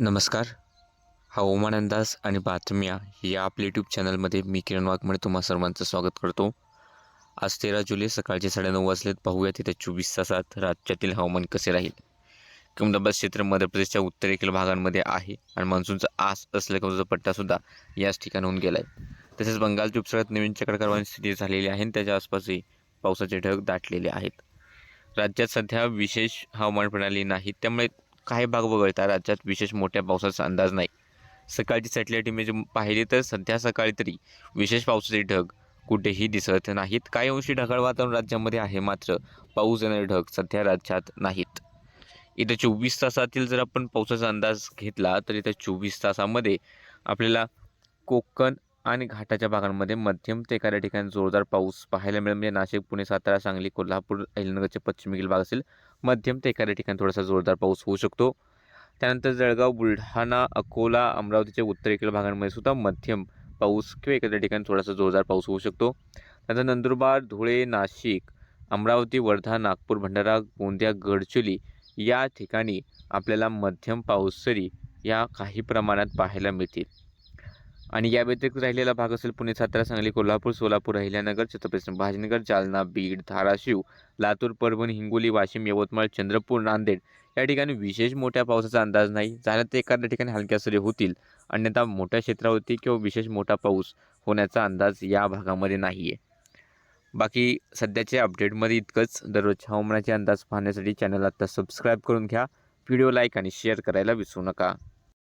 नमस्कार. हवामान अंदाज आणि बातम्या या आपल्या यूट्यूब चॅनलमध्ये मी किरण वाघमळे तुम्हा सर्वांचं स्वागत करतो. आज तेरा जुलै सकाळचे साडेनऊ वाजलेत. पाहूया येत्या चोवीस तासात राज्यातील हवामान कसे राहील. कमदाबाद क्षेत्र मध्य प्रदेशच्या उत्तरेकडील भागांमध्ये आहे आणि मान्सूनचा आस असलेला कमजाचा पट्टासुद्धा याच ठिकाणाहून गेला आहे तसेच बंगालच्या उपसागरात नवीन चक्रकारवाणी स्थिती झालेली आहे आणि त्याच्या आसपासही पावसाचे ढग दाटलेले आहेत. राज्यात सध्या विशेष हवामान प्रणाली नाही. त्यामुळे काही भाग वगळता राज्यात विशेष मोठ्या पावसाचा अंदाज नाही. सकाळची सॅटेलाईट इमेज पाहिली तर सध्या सकाळी तरी विशेष पावसाचे ढग कुठेही दिसत नाहीत. काही अंशी ढगाळ वातावरण राज्यामध्ये आहे मात्र पाऊस येणारे ढग सध्या राज्यात नाहीत. इथं चोवीस तासातील जर आपण पावसाचा अंदाज घेतला तर इथं चोवीस तासामध्ये आपल्याला कोकण आणि घाटाच्या भागांमध्ये मध्यम ते एखाद्या ठिकाणी जोरदार पाऊस पाहायला मिळेल. म्हणजे नाशिक पुणे सातारा सांगली कोल्हापूर अहिलनगरचे पश्चिमेकडील भाग असेल. मध्यम ते एखाद्या ठिकाणी थोडासा जोरदार पाऊस होऊ शकतो. त्यानंतर जळगाव बुलढाणा अकोला अमरावतीच्या उत्तरेकडील भागांमध्ये सुद्धा मध्यम पाऊस किंवा एखाद्या ठिकाणी थोडासा जोरदार पाऊस होऊ शकतो. त्यानंतर नंदुरबार धुळे नाशिक अमरावती वर्धा नागपूर भंडारा गोंदिया गडचिरोली या ठिकाणी आपल्याला मध्यम पाऊस सरी या काही प्रमाणात पाहायला मिळतील. आणि या व्यतिरिक्त राहिलेला भाग असेल पुणे सातारा सांगली कोल्हापूर सोलापूर अहिल्यानगर छत्रपती भाजनगर जालना बीड धाराशिव लातूर परभणी हिंगोली वाशिम यवतमाळ चंद्रपूर नांदेड. या ठिकाणी विशेष मोठ्या पावसाचा अंदाज नाही. झाला तर एखाद्या ठिकाणी हलक्या सरी होतील. अन्यथा मोठ्या क्षेत्रावरती किंवा विशेष मोठा पाऊस होण्याचा अंदाज या भागामध्ये नाही आहे बाकी सध्याच्या अपडेटमध्ये इतकंच. दररोज हवामानाचे अंदाज पाहण्यासाठी चॅनल आत्ता सबस्क्राईब करून घ्या. व्हिडिओ लाईक आणि शेअर करायला विसरू नका.